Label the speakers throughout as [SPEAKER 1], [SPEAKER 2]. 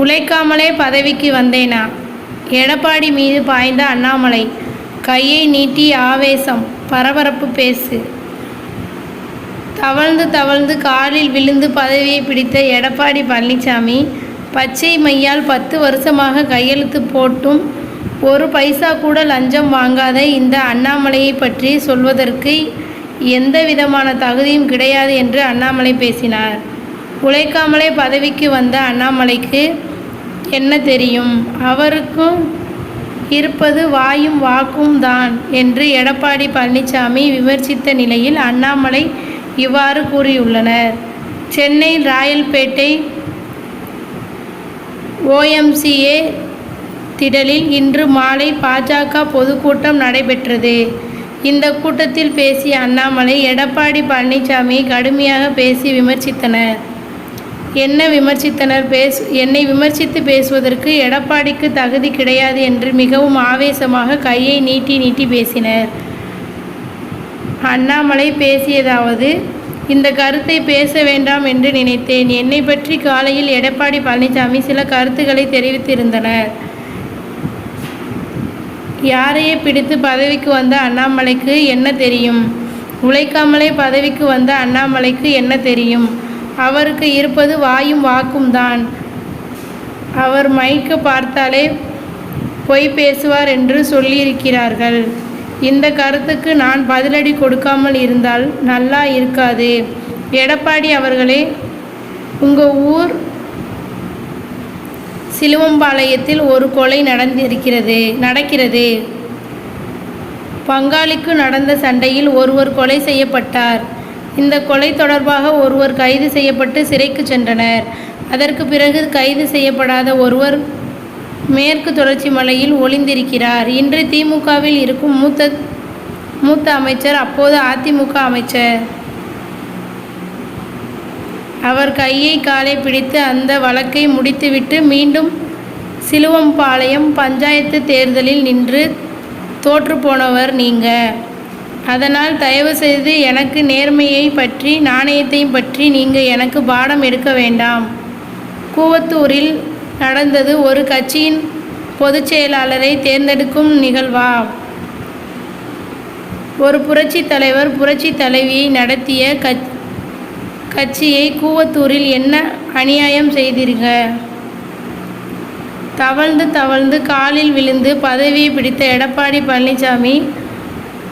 [SPEAKER 1] உழைக்காமலே பதவிக்கு வந்தேனா? எடப்பாடி மீது பாய்ந்த அண்ணாமலை கையை நீட்டி ஆவேசம் பரபரப்பு பேசு. தவழ்ந்து தவழ்ந்து காலில் விழுந்து பதவியை பிடித்த எடப்பாடி பழனிசாமி பச்சை மையால் பத்து வருஷமாக கையெழுத்து போட்டும் ஒரு பைசா கூட லஞ்சம் வாங்காத இந்த அண்ணாமலையை பற்றி சொல்வதற்கு எந்த விதமான தகுதியும் கிடையாது என்று அண்ணாமலை பேசினார். உழைக்காமலே பதவிக்கு வந்த அண்ணாமலைக்கு என்ன தெரியும்? அவருக்கும் இருப்பது வாயும் வாக்கும் தான் என்று எடப்பாடி பழனிசாமி விமர்சித்த நிலையில் அண்ணாமலை இவ்வாறு கூறியுள்ளனர். சென்னை ராயல்பேட்டை ஓஎம்சிஏ திடலில் இன்று மாலை பாஜக பொதுக்கூட்டம் நடைபெற்றது. இந்த கூட்டத்தில் பேசிய அண்ணாமலை எடப்பாடி பழனிசாமியை கடுமையாக பேசி விமர்சித்தனர். என்ன விமர்சித்தனர் பேசு என்னை விமர்சித்து பேசுவதற்கு எடப்பாடிக்கு தகுதி கிடையாது என்று மிகவும் ஆவேசமாக கையை நீட்டி நீட்டி பேசினர். அண்ணாமலை பேசியதாவது இந்த கருத்தை பேச வேண்டாம் என்று நினைத்தேன். என்னை பற்றி காலையில் எடப்பாடி பழனிசாமி சில கருத்துக்களை தெரிவித்திருந்தனர். யாரையே பிடித்து பதவிக்கு வந்த அண்ணாமலைக்கு என்ன தெரியும்? உழைக்காமலே பதவிக்கு வந்த அண்ணாமலைக்கு என்ன தெரியும்? அவருக்கு இருப்பது வாயும் வாக்கும் தான். அவர் மைக்கு பார்த்தாலே பொய் பேசுவார் என்று சொல்லியிருக்கிறார்கள். இந்த கருத்துக்கு நான் பதிலடி கொடுக்காமல் இருந்தால் நல்லா இருக்காது. எடப்பாடி அவர்களே உங்கள் ஊர் சிலுவம்பாளையத்தில் ஒரு கொலை நடந்திருக்கிறது நடக்கிறது. பங்காளிக்கு நடந்த சண்டையில் ஒருவர் கொலை செய்யப்பட்டார். இந்த கொலை தொடர்பாக ஒருவர் கைது செய்யப்பட்டு சிறைக்கு சென்றனர். அதற்கு பிறகு கைது செய்யப்படாத ஒருவர் மேற்கு தொடர்ச்சி மலையில் ஒளிந்திருக்கிறார். இன்று திமுகவில் இருக்கும் மூத்த மூத்த அமைச்சர் அப்போது அதிமுக அமைச்சர். அவர் கையை காலை பிடித்து அந்த வழக்கை முடித்துவிட்டு மீண்டும் சிலுவம்பாளையம் பஞ்சாயத்து தேர்தலில் நின்று தோற்றுப்போனவர் நீங்க. அதனால் தயவு செய்து எனக்கு நேர்மையை பற்றி நாணயத்தையும் பற்றி நீங்கள் எனக்கு பாடம் எடுக்க வேண்டாம். கூவத்தூரில் நடந்தது ஒரு கட்சியின் பொதுச் செயலாளரை தேர்ந்தெடுக்கும் நிகழ்வா? ஒரு புரட்சி தலைவர் புரட்சி தலைவியை நடத்திய கட்சி கட்சியை கூவத்தூரில் என்ன அநியாயம் செய்தீர்கள்? தவழ்ந்து தவழ்ந்து காலில் விழுந்து பதவியை பிடித்த எடப்பாடி பழனிசாமி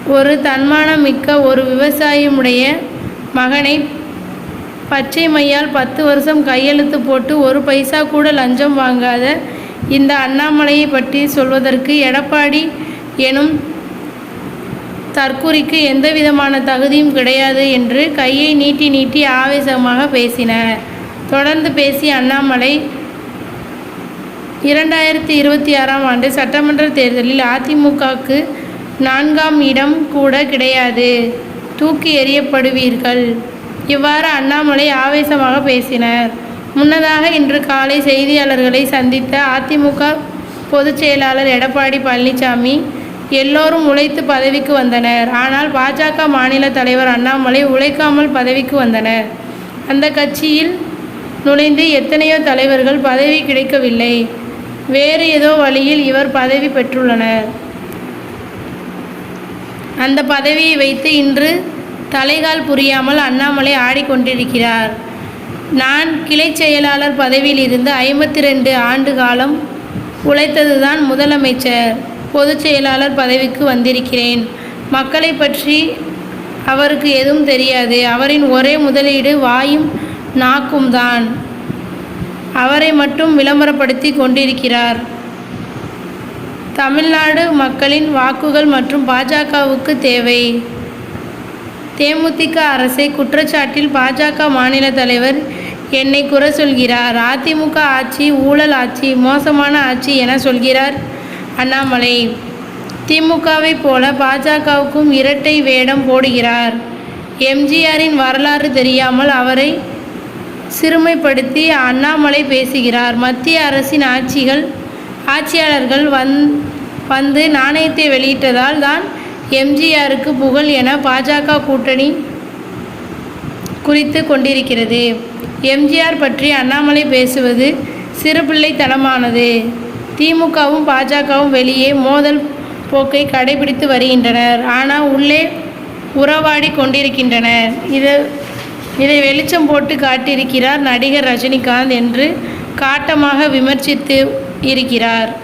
[SPEAKER 1] ஒரு தன்மானம் மிக்க ஒரு விவசாயியுடைய மகனை பச்சை மையால் பத்து வருஷம் கையெழுத்து போட்டு ஒரு பைசா கூட லஞ்சம் வாங்காத இந்த அண்ணாமலையை பற்றி சொல்வதற்கு எடப்பாடி எனும் தற்குறிக்கு எந்த விதமான தகுதியும் கிடையாது என்று கையை நீட்டி நீட்டி ஆவேசமாக பேசினார். தொடர்ந்து பேசிய அண்ணாமலை இரண்டாயிரத்தி இருபத்தி ஆறாம் ஆண்டு சட்டமன்ற தேர்தலில் அதிமுகவுக்கு நான்காம் இடம் கூட கிடையாது. தூக்கி எறியப்படுவீர்கள். இவ்வாறு அண்ணாமலை ஆவேசமாக பேசினார். முன்னதாக இன்று காலை செய்தியாளர்களை சந்தித்த அதிமுக பொதுச் செயலாளர் எடப்பாடி பழனிசாமி எல்லோரும் உழைத்து பதவிக்கு வந்தனர். ஆனால் பாஜக மாநில தலைவர் அண்ணாமலை உழைக்காமல் பதவிக்கு வந்தனர். அந்த கட்சியில் நுழைந்து எத்தனையோ தலைவர்கள் பதவி கிடைக்கவில்லை. வேறு ஏதோ வழியில் இவர் பதவி பெற்றுள்ளனர். அந்த பதவியை வைத்து இன்று தலைகால் புரியாமல் அண்ணாமலை ஆடிக்கொண்டிருக்கிறார். நான் கிளை செயலாளர் பதவியில் இருந்து ஐம்பத்தி ரெண்டு ஆண்டு காலம் உழைத்ததுதான் முதலமைச்சர் பொதுச் செயலாளர் பதவிக்கு வந்திருக்கிறேன். மக்களை பற்றி அவருக்கு எதுவும் தெரியாது. அவரின் ஒரே முதலீடு வாயும் நாக்கும் தான் அவரை மட்டும் விளம்பரப்படுத்தி கொண்டிருக்கிறார். தமிழ்நாடு மக்களின் வாக்குகள் மற்றும் பாஜகவுக்கு தேவை. தேமுதிக அரசை குற்றச்சாட்டில் பாஜக மாநில தலைவர் என்னை குறை சொல்கிறார். அதிமுக ஆட்சி ஊழல் ஆட்சி மோசமான ஆட்சி என சொல்கிறார் அண்ணாமலை. திமுகவை போல பாஜகவுக்கும் இரட்டை வேடம் போடுகிறார். எம்ஜிஆரின் வரலாறு தெரியாமல் அவரை சிறுமைப்படுத்தி அண்ணாமலை பேசுகிறார். மத்திய அரசின் ஆட்சிகள் ஆட்சியாளர்கள் வந் வந்து நாணயத்தை வெளியிட்டதால் தான் எம்ஜிஆருக்கு புகழ் என பாஜக கூட்டணி குறித்து கொண்டிருக்கிறது. எம்ஜிஆர் பற்றி அண்ணாமலை பேசுவது சிறுபிள்ளைத்தனமானது. திமுகவும் பாஜகவும் வெளியே மோதல் போக்கை கடைபிடித்து வருகின்றனர். ஆனால் உள்ளே உறவாடி கொண்டிருக்கின்றனர். இது இதை வெளிச்சம் போட்டு காட்டியிருக்கிறார் நடிகர் ரஜினிகாந்த் என்று காட்டமாக விமர்சித்து இருக்கிறார்.